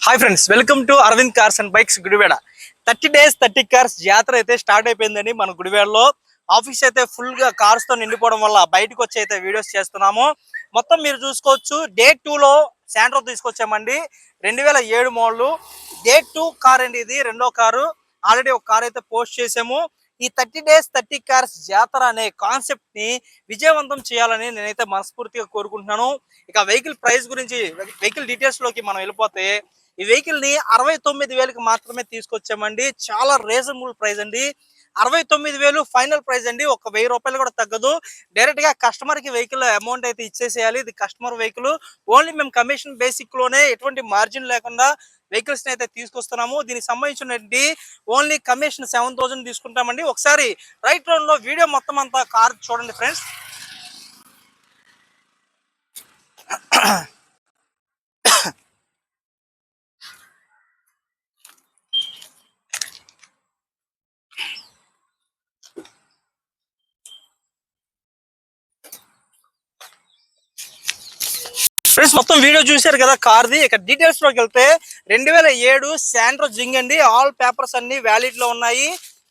Hi friends welcome to Aravind cars and bikes Gudivada thirty days thirty cars జాతర అయితే start అయిపోయిందండి మన గుడివేడలో ఆఫీస్ అయితే ఫుల్గా కార్స్తో నిండిపోవడం వల్ల బయటకు వచ్చి అయితే వీడియోస్ చేస్తున్నాము. మొత్తం మీరు చూసుకోవచ్చు డే టూ లో శాండ్రో తీసుకొచ్చామండి. రెండు వేల ఏడు మోడలు డే టూ కార్ అండి ఇది రెండో కారు. ఆల్రెడీ ఒక కార్ అయితే పోస్ట్ చేసాము. ఈ థర్టీ డేస్ థర్టీ కార్స్ జాతర అనే కాన్సెప్ట్ని విజయవంతం చేయాలని నేనైతే మనస్ఫూర్తిగా కోరుకుంటున్నాను. ఇక వెహికల్ ప్రైస్ గురించి వెహికల్ డీటెయిల్స్లోకి మనం వెళ్ళిపోతే ఈ వెహికల్ని అరవై తొమ్మిది వేలకు మాత్రమే తీసుకొచ్చామండి. చాలా రీజనబుల్ ప్రైస్ అండి. అరవై తొమ్మిది వేలు ఫైనల్ ప్రైస్ అండి. ఒక వెయ్యి రూపాయలు కూడా తగ్గదు. డైరెక్ట్గా కస్టమర్కి వెహికల్ అమౌంట్ అయితే ఇచ్చేసేయాలి. ఇది కస్టమర్ వెహికల్ ఓన్లీ మేము కమిషన్ బేసిక్లోనే ఎటువంటి మార్జిన్ లేకుండా వెహికల్స్ అయితే తీసుకొస్తున్నాము. దీనికి సంబంధించినటువంటి ఓన్లీ కమిషన్ సెవెన్ థౌసండ్ తీసుకుంటామండి. ఒకసారి రైట్ రౌండ్లో వీడియో మొత్తం అంతా కార్ చూడండి ఫ్రెండ్స్ ఫ్రెండ్స్ మొత్తం వీడియో చూశారు కదా కార్ది. ఇక డీటెయిల్స్లోకి వెళ్తే రెండు వేల ఏడు శాండ్రో జింగ్ అండి. ఆల్ పేపర్స్ అన్ని వ్యాలిడ్లో ఉన్నాయి.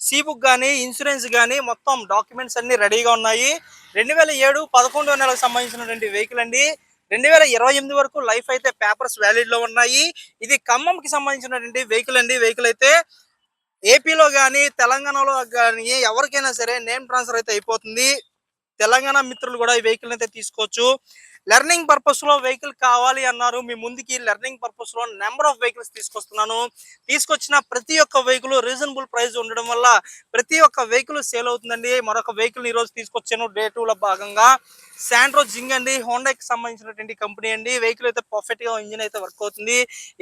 సీ బుక్ కానీ ఇన్సూరెన్స్ కానీ మొత్తం డాక్యుమెంట్స్ అన్ని రెడీగా ఉన్నాయి. రెండు వేల ఏడు పదకొండో నెలకు సంబంధించినటువంటి వెహికల్ అండి. రెండు వేల ఇరవై ఎనిమిది వరకు లైఫ్ అయితే పేపర్స్ వ్యాలిడ్లో ఉన్నాయి. ఇది ఖమ్మంకి సంబంధించినటువంటి వెహికల్ అండి. వెహికల్ అయితే ఏపీలో కానీ తెలంగాణలో కానీ ఎవరికైనా సరే నేమ్ ట్రాన్స్ఫర్ అయితే అయిపోతుంది. తెలంగాణ మిత్రులు కూడా ఈ వెహికల్ అయితే తీసుకోవచ్చు. లెర్నింగ్ పర్పస్లో వెహికల్ కావాలి అన్నారు. మీ ముందుకి లెర్నింగ్ పర్పస్లో నెంబర్ ఆఫ్ వెహికల్స్ తీసుకొస్తున్నాను. తీసుకొచ్చిన ప్రతి ఒక్క వెహికల్ రీజనబుల్ ప్రైస్ ఉండడం వల్ల ప్రతి ఒక్క వెహికల్ సేల్ అవుతుందండి. మరొక వెహికల్ ఈ రోజు తీసుకొచ్చాను. డే టూ లో భాగంగా. శాండ్రో జింగ్ అండి. హోండాకి సంబంధించినటువంటి కంపెనీ అండి. వెహికల్ అయితే పర్ఫెక్ట్గా ఇంజిన్ అయితే వర్క్ అవుతుంది.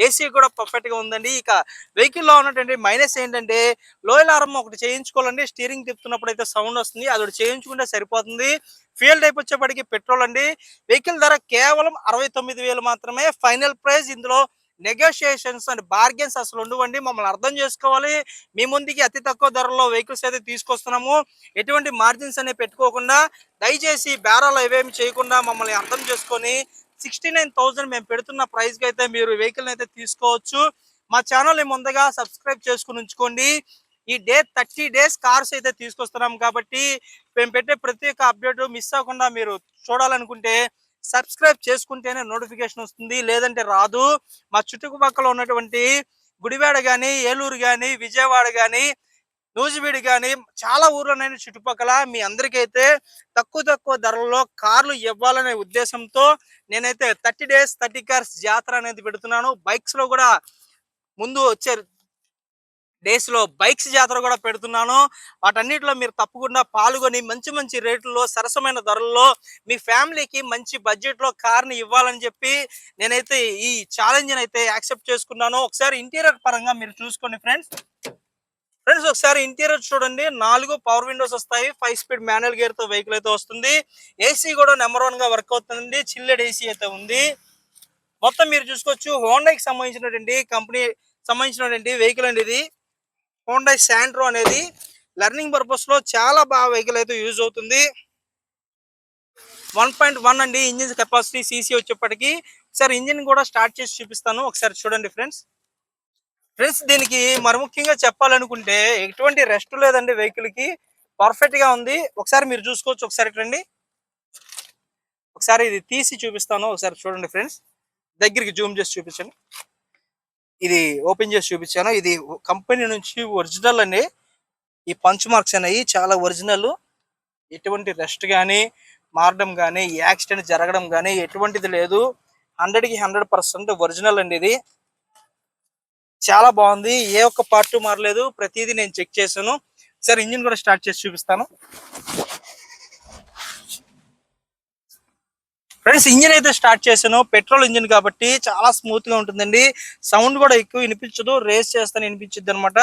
ఏసీ కూడా పర్ఫెక్ట్గా ఉందండి. ఇక వెహికల్లో ఉన్నటువంటి మైనస్ ఏంటంటే లోయల్ ఆరం ఒకటి చేయించుకోవాలండి. స్టీరింగ్ తిప్పుతున్నప్పుడు అయితే సౌండ్ వస్తుంది. అది చేయించుకుంటే సరిపోతుంది. ఫ్యూయల్ టైప్ వచ్చేప్పటికి పెట్రోల్ అండి. వెహికల్ ధర కేవలం అరవై తొమ్మిది వేలు మాత్రమే. ఫైనల్ ప్రైస్ ఇందులో నెగోషియేషన్స్ అండ్ బార్గెన్స్ అసలు ఉండవండి. మమ్మల్ని అర్థం చేసుకోవాలి. మీ ముందుకి అతి తక్కువ ధరలో వెహికల్స్ అయితే తీసుకొస్తున్నాము. ఎటువంటి మార్జిన్స్ అనేవి పెట్టుకోకుండా దయచేసి బేరాలు ఏవేమి చేయకుండా మమ్మల్ని అర్థం చేసుకొని సిక్స్టీ నైన్ థౌసండ్ మేము పెడుతున్న ప్రైస్కి అయితే మీరు వెహికల్ అయితే తీసుకోవచ్చు. మా ఛానల్ని ముందుగా సబ్స్క్రైబ్ చేసుకుని ఉంచుకోండి. ఈ డే థర్టీ డేస్ కార్స్ అయితే తీసుకొస్తున్నాం కాబట్టి మేము పెట్టే ప్రతి ఒక్క అప్డేట్ మిస్ అవ్వకుండా మీరు చూడాలనుకుంటే సబ్స్క్రైబ్ చేసుకుంటేనే నోటిఫికేషన్ వస్తుంది లేదంటే రాదు. మా చుట్టుపక్కల ఉన్నటువంటి గుడివాడ కానీ ఏలూరు కానీ విజయవాడ కానీ నూజివీడు కానీ చాలా ఊర్లోనైనా చుట్టుపక్కల మీ అందరికైతే తక్కువ తక్కువ ధరల్లో కార్లు ఇవ్వాలనే ఉద్దేశంతో నేనైతే థర్టీ డేస్ థర్టీ కార్స్ జాతర అనేది పెడుతున్నాను. బైక్స్లో కూడా ముందు వచ్చే డేస్లో బైక్స్ జాతర కూడా పెడుతున్నాను. వాటన్నిటిలో మీరు తప్పకుండా పాల్గొని మంచి మంచి రేట్లలో సరసమైన ధరల్లో మీ ఫ్యామిలీకి మంచి బడ్జెట్లో ని ఇవ్వాలని చెప్పి నేనైతే ఈ ఛాలెంజ్ని అయితే యాక్సెప్ట్ చేసుకున్నాను. ఒకసారి ఇంటీరియర్ పరంగా మీరు చూసుకోండి ఫ్రెండ్స్. ఫ్రెండ్స్ ఒకసారి ఇంటీరియర్ చూడండి. నాలుగు పవర్ విండోస్ వస్తాయి. ఫైవ్ స్పీడ్ మాన్యువల్ గేర్తో వెహికల్ అయితే వస్తుంది. ఏసీ కూడా నెంబర్ వన్గా వర్క్ అవుతుంది చిల్లెడ్ ఏసీ అయితే ఉంది. మొత్తం మీరు చూసుకోవచ్చు. హోండాకి సంబంధించినటువంటి కంపెనీ సంబంధించినటువంటి వెహికల్ అండి ఇది. హోండై శాండ్రో అనేది లెర్నింగ్ పర్పస్లో చాలా బాగా వెహికల్ అయితే యూజ్ అవుతుంది. వన్ పాయింట్ వన్ అండి ఇంజిన్ కెపాసిటీ సీసీ వచ్చేప్పటికి. ఒకసారి ఇంజిన్ కూడా స్టార్ట్ చేసి చూపిస్తాను. ఒకసారి చూడండి ఫ్రెండ్స్. ఫ్రెండ్స్ దీనికి మరి ముఖ్యంగా చెప్పాలనుకుంటే ఎటువంటి రెస్ట్ లేదండి వెహికల్కి. పర్ఫెక్ట్గా ఉంది. ఒకసారి మీరు చూసుకోవచ్చు. ఒకసారి రండి. ఒకసారి ఇది తీసి చూపిస్తాను. ఒకసారి చూడండి ఫ్రెండ్స్. దగ్గరికి జూమ్ చేసి చూపించండి. ఇది ఓపెన్ చేసి చూపించాను. ఇది కంపెనీ నుంచి ఒరిజినల్ అండి. ఈ పంచ్ మార్క్స్ అనేవి చాలా ఒరిజినల్. ఎటువంటి రెస్ట్ కానీ మారడం కానీ యాక్సిడెంట్ జరగడం కానీ ఎటువంటిది లేదు. హండ్రెడ్కి హండ్రెడ్ పర్సెంట్ ఒరిజినల్ అండి ఇది. చాలా బాగుంది. ఏ ఒక్క పార్ట్ మారలేదు. ప్రతిదీ నేను చెక్ చేశాను. సరే ఇంజిన్ కూడా స్టార్ట్ చేసి చూపిస్తాను. ఫ్రెండ్స్ ఇంజిన్ అయితే స్టార్ట్ చేశాను. పెట్రోల్ ఇంజిన్ కాబట్టి చాలా స్మూత్గా ఉంటుందండి. సౌండ్ కూడా ఎక్కువ వినిపించదు. రేస్ చేస్తాను వినిపించద్దు అనమాట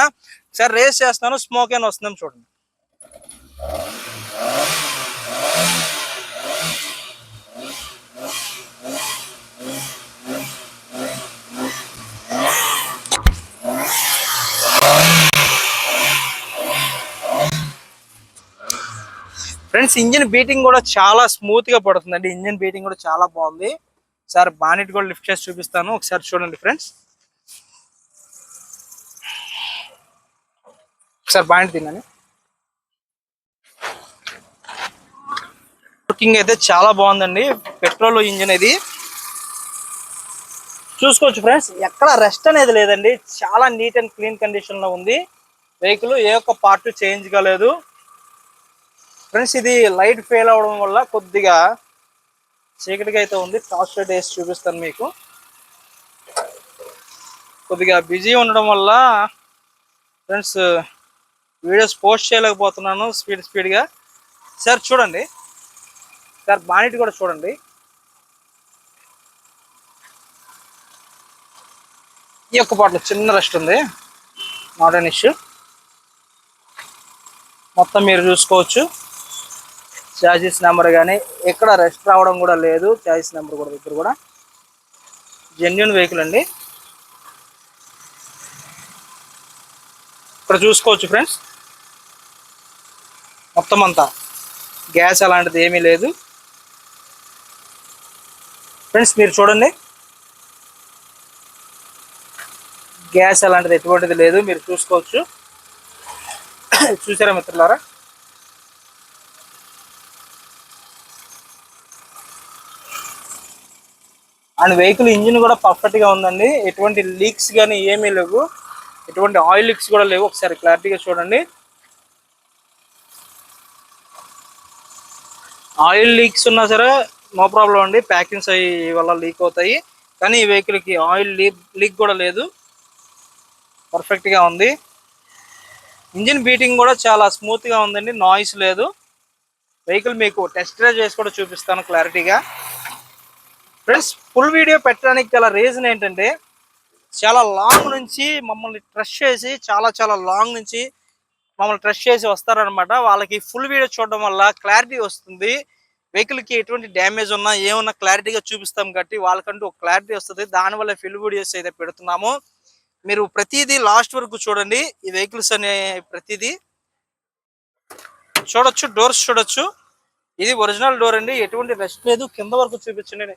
సార్ రేస్ చేస్తాను స్మోక్ అయినా వస్తుందని చూడండి. ఫ్రెండ్స్ ఇంజిన్ బీటింగ్ కూడా చాలా స్మూత్గా పడుతుందండి. ఇంజిన్ బీటింగ్ కూడా చాలా బాగుంది. సార్ బానెట్ కూడా లిఫ్ట్ చేసి చూపిస్తాను. ఒకసారి చూడండి ఫ్రెండ్స్. ఒకసారి బానెట్ తిన్నాను వర్కింగ్ అయితే చాలా బాగుందండి. పెట్రోల్ ఇంజిన్ ఇది. చూసుకోవచ్చు ఫ్రెండ్స్ ఎక్కడ రెస్ట్ అనేది లేదండి. చాలా నీట్ అండ్ క్లీన్ కండిషన్లో ఉంది. వెహికల్ ఏ ఒక్క పార్ట్ చేంజ్ కాలేదు. ఫ్రెండ్స్ ఇది లైట్ ఫెయిల్ అవడం వల్ల కొద్దిగా చీకటిగా అయితే ఉంది. టార్చ్ లైట్ వేసి చూపిస్తాను మీకు. కొద్దిగా బిజీ ఉండడం వల్ల ఫ్రెండ్స్ వీడియోస్ పోస్ట్ చేయలేకపోతున్నాను స్పీడ్ స్పీడ్గా. సార్ చూడండి. సార్ బానిట్ కూడా చూడండి. ఈ యొక్క పాటలో చిన్న రెస్ట్ ఉంది. నాట్ అన్ ఇష్యూ మొత్తం మీరు చూసుకోవచ్చు. చార్జెస్ నెంబర్ కానీ ఎక్కడ రెస్ట్ రావడం కూడా లేదు. చార్జెస్ నెంబర్ కూడా దగ్గర కూడా. జెన్యున్ వెహికల్ అండి. ఇక్కడ చూసుకోవచ్చు ఫ్రెండ్స్. మొత్తం అంతా. గ్యాస్ అలాంటిది ఏమీ లేదు. ఫ్రెండ్స్ మీరు చూడండి. గ్యాస్ అలాంటిది ఎటువంటిది లేదు. మీరు చూసుకోవచ్చు. చూసారా మిత్రులారా? అండ్ వెహికల్ ఇంజిన్ కూడా పర్ఫెక్ట్గా ఉందండి. ఎటువంటి లీక్స్ కానీ ఏమీ లేవు. ఎటువంటి ఆయిల్ లీక్స్ కూడా లేవు. ఒకసారి క్లారిటీగా చూడండి. ఆయిల్ లీక్స్ ఉన్నా సరే నో ప్రాబ్లం అండి. ప్యాకింగ్స్ అవి వల్ల లీక్ అవుతాయి. కానీ ఈ వెహికల్కి ఆయిల్ లీక్ లీక్ కూడా లేదు. పర్ఫెక్ట్గా ఉంది. ఇంజిన్ బీటింగ్ కూడా చాలా స్మూత్గా ఉందండి. నాయిస్ లేదు. వెహికల్ మీకు టెస్ట్ డ్రైవ్ చేసి కూడా చూపిస్తాను క్లారిటీగా ఫ్రెండ్స్ ఫుల్ వీడియో పెట్టడానికి గల రీజన్ ఏంటంటే చాలా లాంగ్ నుంచి మమ్మల్ని ట్రస్ట్ చేసి చాలా చాలా లాంగ్ నుంచి మమ్మల్ని ట్రస్ట్ చేసి వస్తారనమాట వాళ్ళకి ఫుల్ వీడియో చూడడం వల్ల క్లారిటీ వస్తుంది. వెహికల్కి ఎటువంటి డ్యామేజ్ ఉన్నా ఏమన్నా క్లారిటీగా చూపిస్తాం కాబట్టి వాళ్ళకంటూ ఒక క్లారిటీ వస్తుంది. దానివల్ల ఫిల్ వీడియోస్ అయితే పెడుతున్నాము. మీరు ప్రతిదీ లాస్ట్ వరకు చూడండి. ఈ వెహికల్స్ అనే ప్రతిదీ చూడొచ్చు డోర్స్ చూడొచ్చు. ఇది ఒరిజినల్ డోర్ అండి. ఎటువంటి రెస్ట్ లేదు. కింద వరకు చూపించండి.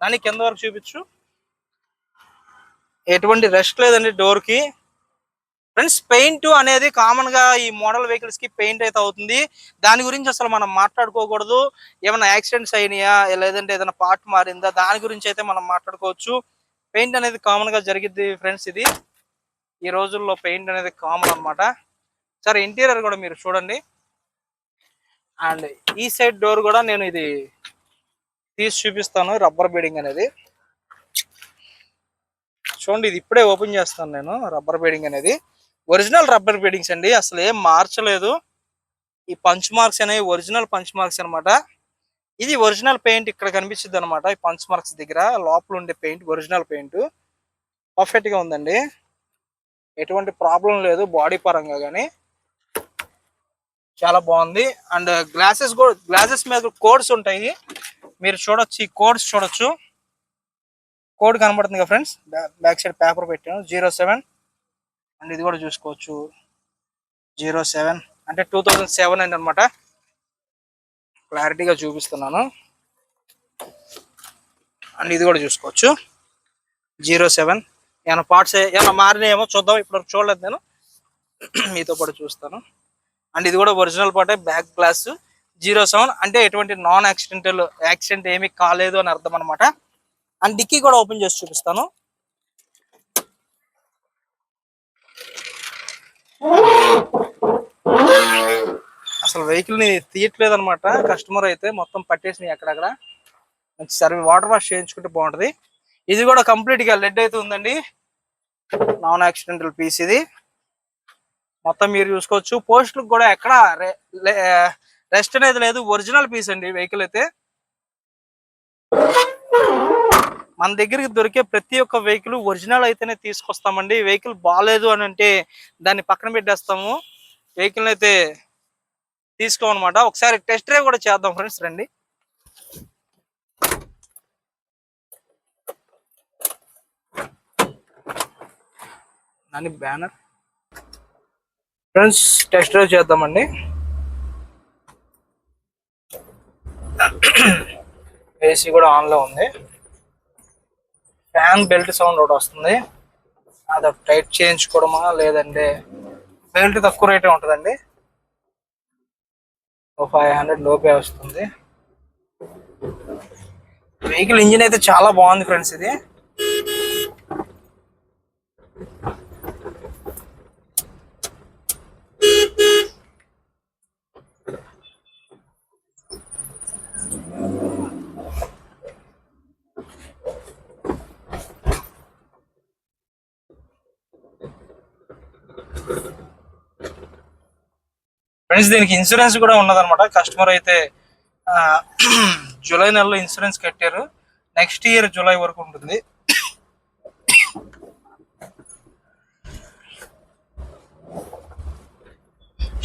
దాని కింద వరకు చూపించు. ఎటువంటి రెస్ట్ లేదండి డోర్కి. ఫ్రెండ్స్ పెయింట్ అనేది కామన్గా ఈ మోడల్ వెహికల్స్కి పెయింట్ అయితే అవుతుంది. దాని గురించి అసలు మనం మాట్లాడుకోకూడదు. ఏమైనా యాక్సిడెంట్స్ అయినాయా? లేదంటే ఏదైనా పార్ట్ మారిందా? దాని గురించి అయితే మనం మాట్లాడుకోవచ్చు. పెయింట్ అనేది కామన్గా జరిగిద్ది ఫ్రెండ్స్ ఇది. ఈ రోజుల్లో పెయింట్ అనేది కామన్ అన్నమాట. సరే ఇంటీరియర్ కూడా మీరు చూడండి. అండ్ ఈ సైడ్ డోర్ కూడా నేను ఇది తీసి చూపిస్తాను. రబ్బర్ బీడింగ్ అనేది. చూడండి ఇది ఇప్పుడే ఓపెన్ చేస్తాను నేను రబ్బర్ బీడింగ్ అనేది. ఒరిజినల్ రబ్బర్ బీడింగ్స్ అండి. అసలు ఏం మార్చలేదు. ఈ పంచ్ మార్క్స్ అనేవి ఒరిజినల్ పంచ్ మార్క్స్ అన్నమాట. ఇది ఒరిజినల్ పెయింట్ ఇక్కడ కనిపిస్తుంది అనమాట ఈ పంచ్ మార్క్స్ దగ్గర. లోపల ఉండే పెయింట్ ఒరిజినల్ పెయింట్. పర్ఫెక్ట్గా ఉందండి. ఎటువంటి ప్రాబ్లం లేదు బాడీ పరంగా కానీ చాలా బాగుంది. అండ్ గ్లాసెస్ కూడా గ్లాసెస్ మీద కోడ్స్ ఉంటాయి. మీరు చూడొచ్చు ఈ కోడ్స్ చూడొచ్చు. కోడ్ కనబడుతుంది కదా ఫ్రెండ్స్ బ్యాక్ సైడ్ పేపర్ పెట్టాను. జీరో సెవెన్ అండ్ ఇది కూడా చూసుకోవచ్చు. జీరో సెవెన్ అంటే టూ థౌజండ్ సెవెన్ అండి అనమాట క్లారిటీగా చూపిస్తున్నాను. అండ్ ఇది కూడా చూసుకోవచ్చు. జీరో సెవెన్ ఏమైనా పార్ట్స్ ఏమైనా మారినాయేమో చూద్దాం. ఇప్పుడు చూడలేదు నేను. మీతో పాటు చూస్తాను. అండ్ ఇది కూడా ఒరిజినల్ పాటే బ్యాక్ గ్లాస్ జీరో సెవెన్ అంటే ఎటువంటి నాన్ యాక్సిడెంటల్ యాక్సిడెంట్ ఏమీ కాలేదు అని అర్థం అనమాట అండ్ డిక్కీ కూడా ఓపెన్ చేసి చూపిస్తాను. అసలు వెహికల్ని తీయట్లేదు అనమాట కస్టమర్ అయితే మొత్తం పట్టేసినాయి అక్కడక్కడ. మంచి సర్వీ వాటర్ వాష్ చేయించుకుంటే బాగుంటది. ఇది కూడా కంప్లీట్గా లెడ్ అయితే ఉందండి. నాన్ యాక్సిడెంటల్ పీస్ ఇది. మొత్తం మీరు చూసుకోవచ్చు. పోస్టులకు కూడా ఎక్కడ రెస్ట్ అనేది లేదు. ఒరిజినల్ పీస్ అండి వెహికల్ అయితే. మన దగ్గరికి దొరికే ప్రతి ఒక్క వెహికల్ ఒరిజినల్ అయితేనే తీసుకొస్తామండి. వెహికల్ బాగాలేదు అని అంటే దాన్ని పక్కన పెట్టేస్తాము. వెహికల్ అయితే తీసుకోమన్నమాట. ఒకసారి టెస్ట్ డ్రైవ్ కూడా చేద్దాం ఫ్రెండ్స్ రండి. దాని బ్యానర్. ఫ్రెండ్స్ టెస్ట్ డ్రైవ్ చేద్దామండి. ఏసీ కూడా ఆన్లో ఉంది. ఫ్యాన్ బెల్ట్ సౌండ్ ఒకటి వస్తుంది. అది టైట్ చేయించుకోవడమా లేదంటే బెల్ట్ తక్కువ రేటే ఉంటుందండి. ఓ ఫైవ్ హండ్రెడ్ లోపే వస్తుంది. వెహికల్ ఇంజిన్ అయితే చాలా బాగుంది ఫ్రెండ్స్ ఇది. ఫ్రెండ్స్ దీనికి ఇన్సూరెన్స్ కూడా ఉన్నదన్నమాట. కస్టమర్ అయితే జూలై నెలలో ఇన్సూరెన్స్ కట్టారు. నెక్స్ట్ ఇయర్ జూలై వరకు ఉంటుంది.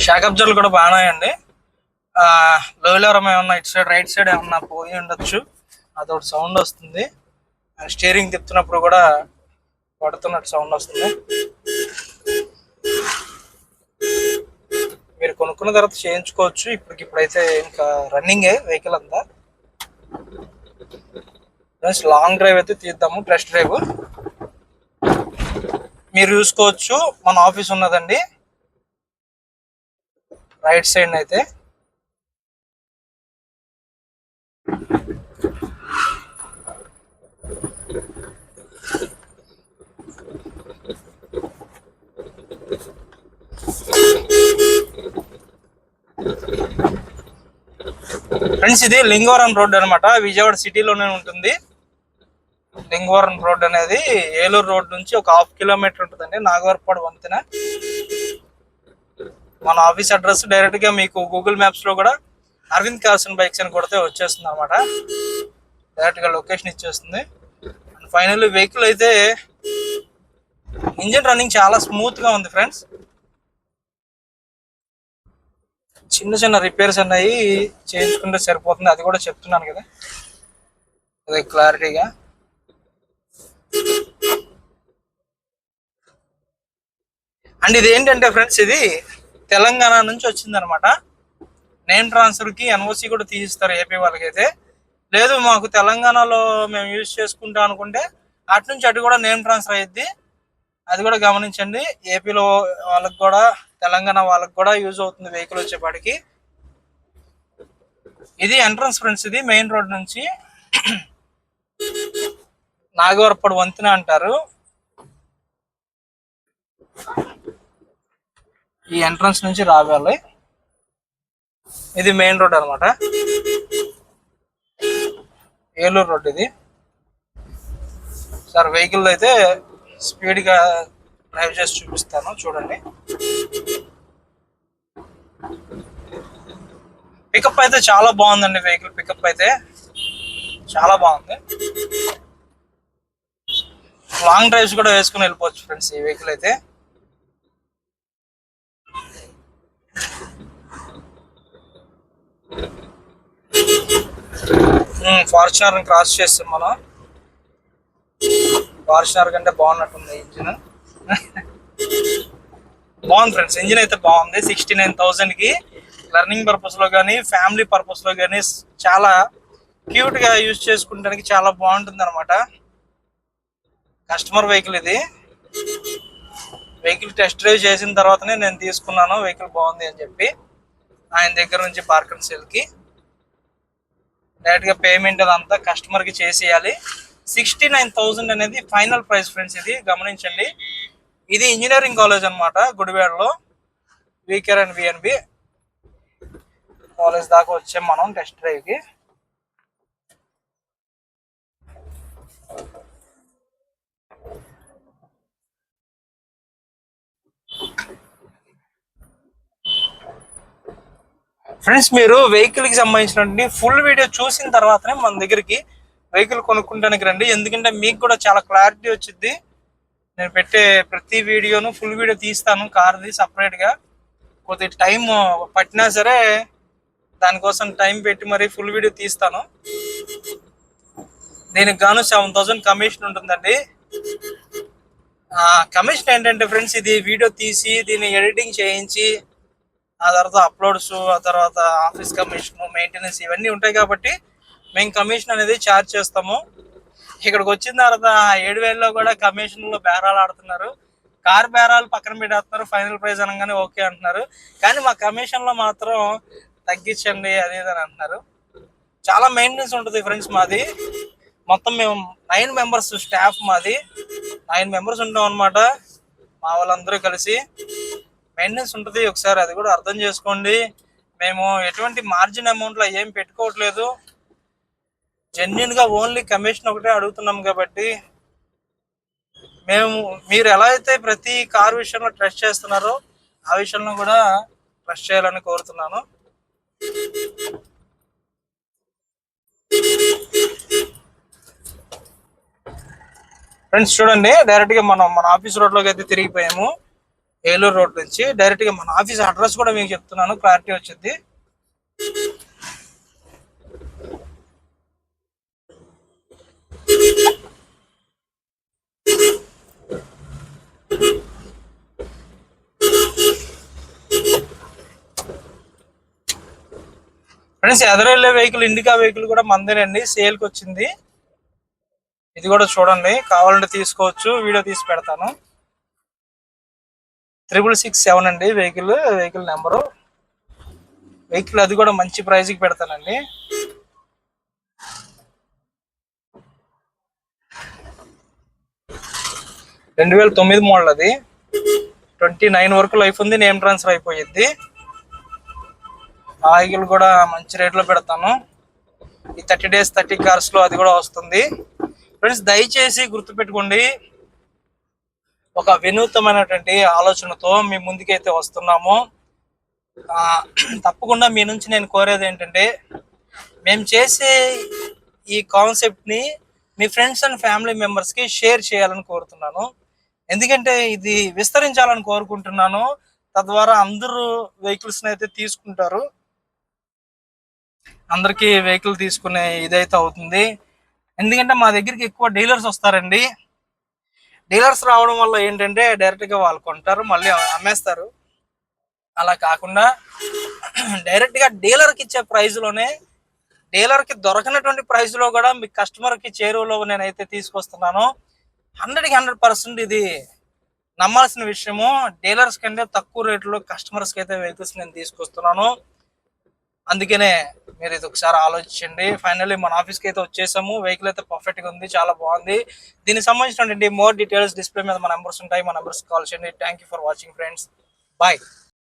షాక్ అబ్జర్లు కూడా బాగానే అండి లోయలరం ఏమన్నా ఇటు సైడ్ రైట్ సైడ్ ఏమన్నా పోయి ఉండొచ్చు. అదొకటి సౌండ్ వస్తుంది. స్టీరింగ్ తిప్పుతున్నప్పుడు కూడా పడుతున్నట్టు సౌండ్ వస్తుంది. మీరు కొనుక్కున్న తర్వాత చేయించుకోవచ్చు. ఇప్పటికి ఇప్పుడైతే ఇంకా రన్నింగే వెహికల్ అంతా. ఫ్రెండ్స్ లాంగ్ డ్రైవ్ అయితే తీద్దాము టెస్ట్ డ్రైవ్ మీరు చూసుకోవచ్చు మన ఆఫీస్ ఉన్నదండి. రైట్ సైడ్ అయితే ఫ్రెండ్స్ ఇది లింగవరం రోడ్ అనమాట విజయవాడ సిటీలోనే ఉంటుంది. లింగవరం రోడ్ అనేది ఏలూరు రోడ్ నుంచి ఒక హాఫ్ కిలోమీటర్ ఉంటుందండి. నాగవరపాడు వంతెన. మన ఆఫీస్ అడ్రస్ డైరెక్ట్గా మీకు గూగుల్ మ్యాప్స్లో కూడా అరవింద్ కార్సన్ బైక్స్ అని కొడితే వచ్చేస్తుంది అనమాట డైరెక్ట్గా లొకేషన్ ఇచ్చేస్తుంది. అండ్ ఫైనల్ వెహికల్ అయితే ఇంజిన్ రన్నింగ్ చాలా స్మూత్గా ఉంది ఫ్రెండ్స్ చిన్న చిన్న రిపేర్స్ అన్నాయి చేయించుకుంటే సరిపోతుంది అది కూడా చెప్తున్నాను కదా. అదే క్లారిటీగా. అండ్ ఇది ఏంటంటే ఫ్రెండ్స్ ఇది తెలంగాణ నుంచి వచ్చింది అనమాట నేమ్ ట్రాన్స్ఫర్కి ఎన్ఓసి కూడా తీసిస్తారు ఏపీ వాళ్ళకైతే. లేదు మాకు తెలంగాణలో మేము యూజ్ చేసుకుంటాం అనుకుంటే అటు నుంచి అటు కూడా నేమ్ ట్రాన్స్ఫర్ అయ్యిద్ది అది కూడా గమనించండి ఏపీలో వాళ్ళకి కూడా తెలంగాణ వాళ్ళకి కూడా యూజ్ అవుతుంది వెహికల్ వచ్చేపాటికి. ఇది ఎంట్రన్స్ ఫ్రెండ్స్ ఇది మెయిన్ రోడ్ నుంచి నాగవరపడు వంతెన అంటారు. ఈ ఎంట్రన్స్ నుంచి రావాలి. ఇది మెయిన్ రోడ్ అన్నమాట. ఏలూరు రోడ్ ఇది. సార్ వెహికల్ అయితే స్పీడ్గా డ్రైవ్ చేసి చూపిస్తాను చూడండి. పికప్ అయితే చాలా బాగుందండి వెహికల్ పికప్ అయితే. చాలా బాగుంది. లాంగ్ డ్రైవ్స్ కూడా వేసుకుని వెళ్ళిపోవచ్చు ఫ్రెండ్స్ ఈ వెహికల్ అయితే. Hmm, ఫార్చునర్ క్రాస్ చేస్తాం మనం. ఫార్చునర్ కంటే బాగున్నట్టుంది ఇంజిన్ బాగుంది ఫ్రెండ్స్. ఇంజిన్ అయితే బాగుంది. సిక్స్టీ నైన్ థౌసండ్కి లెర్నింగ్ పర్పస్లో కానీ ఫ్యామిలీ పర్పస్లో కానీ చాలా క్యూట్గా యూజ్ చేసుకుంటానికి చాలా బాగుంటుంది అనమాట కస్టమర్ వెహికల్ ఇది. వెహికల్ టెస్ట్ డ్రైవ్ చేసిన తర్వాతనే నేను తీసుకున్నాను. వెహికల్ బాగుంది అని చెప్పి. ఆయన దగ్గర నుంచి పార్క్ అండ్ సేల్కి పేమెంట్ అదంతా కస్టమర్కి చేసేయాలి. సిక్స్టీ నైన్ థౌసండ్ అనేది ఫైనల్ ప్రైస్ ఫ్రెండ్స్ ఇది. గమనించండి. ఇది ఇంజనీరింగ్ కాలేజ్ అన్నమాట గుడివాడలో. వీకేర్ అండ్ బిఎన్బి కాలేజ్ దాకా వచ్చాం మనం టెస్ట్ డ్రైవ్కి ఫ్రెండ్స్ మీరు వెహికల్కి సంబంధించినటువంటి ఫుల్ వీడియో చూసిన తర్వాతనే మన దగ్గరికి వెహికల్ కొనుక్కుంటానికి రండి. ఎందుకంటే మీకు కూడా చాలా క్లారిటీ వచ్చింది నేను పెట్టే ప్రతి వీడియోను ఫుల్ వీడియో తీస్తాను కార్ది సపరేట్గా కొద్ది టైం పట్టినా సరే దానికోసం టైం పెట్టి మరి ఫుల్ వీడియో తీస్తాను. దీనికి గాను సెవెన్ థౌసండ్ కమిషన్ ఉంటుందండి. కమిషన్ ఏంటంటే ఫ్రెండ్స్ ఇది వీడియో తీసి దీన్ని ఎడిటింగ్ చేయించి ఆ తర్వాత అప్లోడ్స్ ఆ తర్వాత ఆఫీస్ కమిషన్ మెయింటెనెన్స్ ఇవన్నీ ఉంటాయి కాబట్టి మేము కమిషన్ అనేది ఛార్జ్ చేస్తాము. ఇక్కడికి వచ్చిన తర్వాత ఏడు వేలలో కూడా కమిషన్లో బేరాలు ఆడుతున్నారు. కార్ బేరాలు పక్కన పెట్టేస్తున్నారు. ఫైనల్ ప్రైజ్ అనగానే ఓకే అంటున్నారు. కానీ మా కమిషన్లో మాత్రం తగ్గించండి అది ఇది అని అంటున్నారు. చాలా మెయింటెనెన్స్ ఉంటుంది ఫ్రెండ్స్ మాది. మొత్తం మేము నైన్ మెంబర్స్ స్టాఫ్ మాది. నైన్ మెంబర్స్ ఉంటాం అనమాట మా వాళ్ళందరూ కలిసి. మెయింటెనెన్స్ ఉంటుంది. ఒకసారి అది కూడా అర్థం చేసుకోండి. మేము ఎటువంటి మార్జిన్ అమౌంట్లో ఏం పెట్టుకోవట్లేదు. జెన్యున్గా ఓన్లీ కమిషన్ ఒకటే అడుగుతున్నాం కాబట్టి మేము మీరు ఎలా అయితే ప్రతి కార్ విషయంలో ట్రస్ట్ చేస్తున్నారో ఆ విషయంలో కూడా ట్రస్ట్ చేయాలని కోరుతున్నాను. ఫ్రెండ్స్ చూడండి డైరెక్ట్గా మనం మన ఆఫీస్ రోడ్లోకి అయితే తిరిగిపోయాము. ఏలూరు రోడ్ నుంచి. డైరెక్ట్గా మన ఆఫీస్ అడ్రస్ కూడా మీకు చెప్తున్నాను. క్లారిటీ వచ్చింది. ఫ్రెండ్స్ ఎదరెళ్ళే వెహికల్ ఇండికా వెహికల్ కూడా మందేనండి. సేల్కి వచ్చింది. ఇది కూడా చూడండి. కావాలంటే తీసుకోవచ్చు. వీడియో తీసి పెడతాను. త్రిబుల్ సిక్స్ సెవెన్ అండి వెహికల్ వెహికల్ నెంబరు వెహికల్ అది కూడా మంచి ప్రైజ్కి పెడతానండి. రెండు వేల తొమ్మిది మోడల్ అది. ట్వంటీ నైన్ వరకు లైఫ్ ఉంది. నేమ్ ట్రాన్స్ఫర్ అయిపోయింది ఆయిల్ కూడా మంచి రేట్లో పెడతాను. ఈ థర్టీ డేస్ థర్టీ కార్స్లో అది కూడా వస్తుంది. ఫ్రెండ్స్ దయచేసి గుర్తుపెట్టుకోండి ఒక వినూత్నమైనటువంటి ఆలోచనతో మీ ముందుకైతే వస్తున్నాము. తప్పకుండా మీ నుంచి నేను కోరేది ఏంటంటే మేము చేసే ఈ కాన్సెప్ట్ని మీ ఫ్రెండ్స్ అండ్ ఫ్యామిలీ మెంబర్స్కి షేర్ చేయాలని కోరుతున్నాను. ఎందుకంటే ఇది విస్తరించాలని కోరుకుంటున్నాను. తద్వారా అందరూ వెహికల్స్ అయితే తీసుకుంటారు. అందరికి వెహికల్ తీసుకునే ఇదైతే అవుతుంది. ఎందుకంటే మా దగ్గరికి ఎక్కువ డీలర్స్ వస్తారండి. డీలర్స్ రావడం వల్ల ఏంటంటే డైరెక్ట్గా వాళ్ళు కొంటారు మళ్ళీ అమ్మేస్తారు. అలా కాకుండా డైరెక్ట్గా డీలర్కి ఇచ్చే ప్రైజ్లోనే డీలర్కి దొరకనటువంటి ప్రైజ్లో కూడా మీ కస్టమర్కి చేరువలో నేనైతే తీసుకొస్తున్నాను. హండ్రెడ్కి హండ్రెడ్ పర్సెంట్ ఇది నమ్మాల్సిన విషయము. డీలర్స్ కంటే తక్కువ రేట్లో కస్టమర్స్కి అయితే వెహికల్స్ నేను తీసుకొస్తున్నాను. అందుకనే మీరు ఇది ఒకసారి ఆలోచించండి. ఫైనల్లీ మన ఆఫీస్కి అయితే వచ్చేసాము. వెహికల్ అయితే పర్ఫెక్ట్గా ఉంది చాలా బాగుంది. దీనికి సంబంధించినటువంటి మోర్ డీటెయిల్స్ డిస్ప్లే మీద మన నెంబర్స్ ఉంటాయి. మన నెంబర్స్ కాల్ చేయండి. Thank you for watching friends bye